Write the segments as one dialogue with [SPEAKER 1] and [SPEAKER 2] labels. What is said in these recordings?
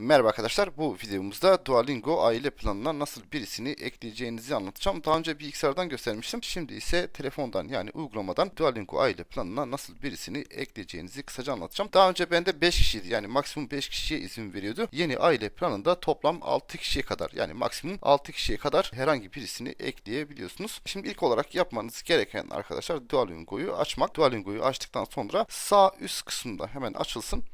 [SPEAKER 1] Merhaba arkadaşlar. Bu videomuzda Duolingo aile planına nasıl birisini ekleyeceğinizi anlatacağım. Daha önce bilgisayardan göstermiştim. Şimdi ise telefondan yani uygulamadan Duolingo aile planına nasıl birisini ekleyeceğinizi kısaca anlatacağım. Daha önce bende 5 kişiydi. Yani maksimum 5 kişiye izin veriyordu. Yeni aile planında toplam 6 kişiye kadar yani maksimum 6 kişiye kadar herhangi birisini ekleyebiliyorsunuz. Şimdi ilk olarak yapmanız gereken arkadaşlar Duolingo'yu açmak. Duolingo'yu açtıktan sonra sağ üst kısımda hemen açılsın.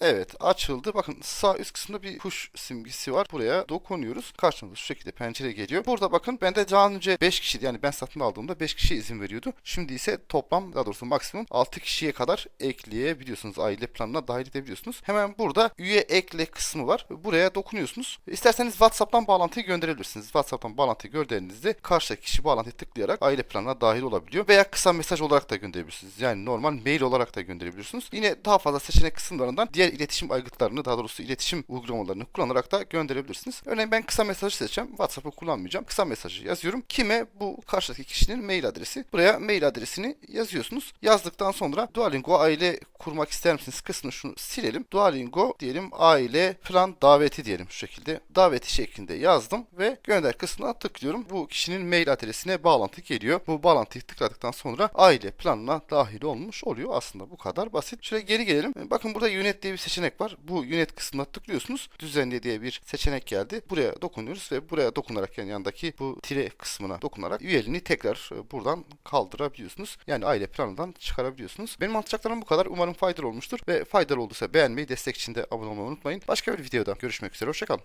[SPEAKER 1] Evet açıldı. Bakın sağ üst kısımda bir push simgesi var. Buraya dokunuyoruz. Karşımıza şu şekilde pencere geliyor. Burada bakın bende daha önce 5 kişiydi. Yani ben satın aldığımda 5 kişiye izin veriyordu. Şimdi ise toplam daha doğrusu maksimum 6 kişiye kadar ekleyebiliyorsunuz. Aile planına dahil edebiliyorsunuz. Hemen burada üye ekle kısmı var. Buraya dokunuyorsunuz. İsterseniz WhatsApp'tan bağlantıyı gönderebilirsiniz. WhatsApp'tan bağlantıyı gönderdiğinizde karşıdaki kişi bağlantıyı tıklayarak aile planına dahil olabiliyor. Veya kısa mesaj olarak da gönderebilirsiniz. Yani normal mail olarak da gönderebiliyorsunuz. Yine daha fazla seçenek kısımlarından diğer iletişim aygıtlarını daha doğrusu iletişim uygulamalarını kullanarak da gönderebilirsiniz. Örneğin ben kısa mesajı seçeceğim. WhatsApp'ı kullanmayacağım. Kısa mesajı yazıyorum. Kime bu karşıdaki kişinin mail adresi. Buraya mail adresini yazıyorsunuz. Yazdıktan sonra Duolingo aile kurmak ister misiniz kısmını şunu silelim. Duolingo diyelim aile plan daveti diyelim şu şekilde. Daveti şeklinde yazdım ve gönder kısmına tıklıyorum. Bu kişinin mail adresine bağlantı geliyor. Bu bağlantıyı tıkladıktan sonra aile planına dahil olmuş oluyor. Aslında bu kadar basit. Şöyle geri gelelim. Bakın burada yönet diye bir seçenek var. Bu yönet kısmına tıklıyorsunuz. Düzenle diye bir seçenek geldi. Buraya dokunuyoruz ve buraya dokunarak yani yanındaki bu tire kısmına dokunarak üyeliğini tekrar e, buradan kaldırabiliyorsunuz. Yani aile planından çıkarabiliyorsunuz. Benim anlatacaklarım bu kadar. Umarım faydalı olmuştur ve faydalı olduysa beğenmeyi, destek için de abone olmayı unutmayın. Başka bir videoda görüşmek üzere. Hoşçakalın.